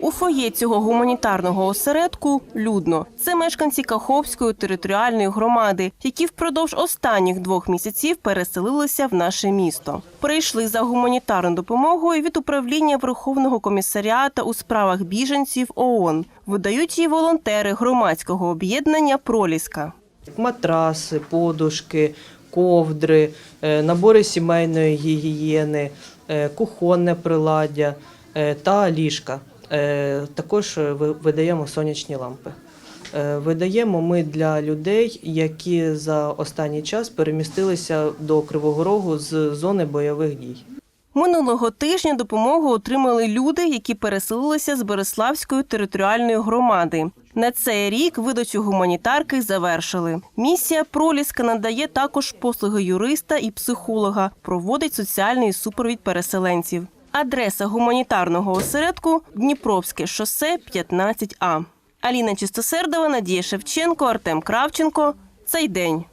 У фоє цього гуманітарного осередку людно. Це мешканці Каховської територіальної громади, які впродовж останніх двох місяців переселилися в наше місто. Прийшли за гуманітарною допомогою від управління Верховного комісаріата у справах біженців ООН. Видають її волонтери громадського об'єднання Проліска. матраси, подушки, ковдри, е, набори сімейної гігієни, е, кухонне приладдя е, та ліжка. Е, Також е, ви- видаємо сонячні лампи. Е, Видаємо ми для людей, які за останній час перемістилися до Кривого Рогу з зони бойових дій. Минулого тижня допомогу отримали люди, які переселилися з Береславської територіальної громади. На цей рік видачу гуманітарки завершили. Місія Проліска надає також послуги юриста і психолога, проводить соціальний супровід переселенців. Адреса гуманітарного осередку Дніпровське шосе 15А. Аліна Чистосердова, Надія Шевченко, Артем Кравченко. Цей день.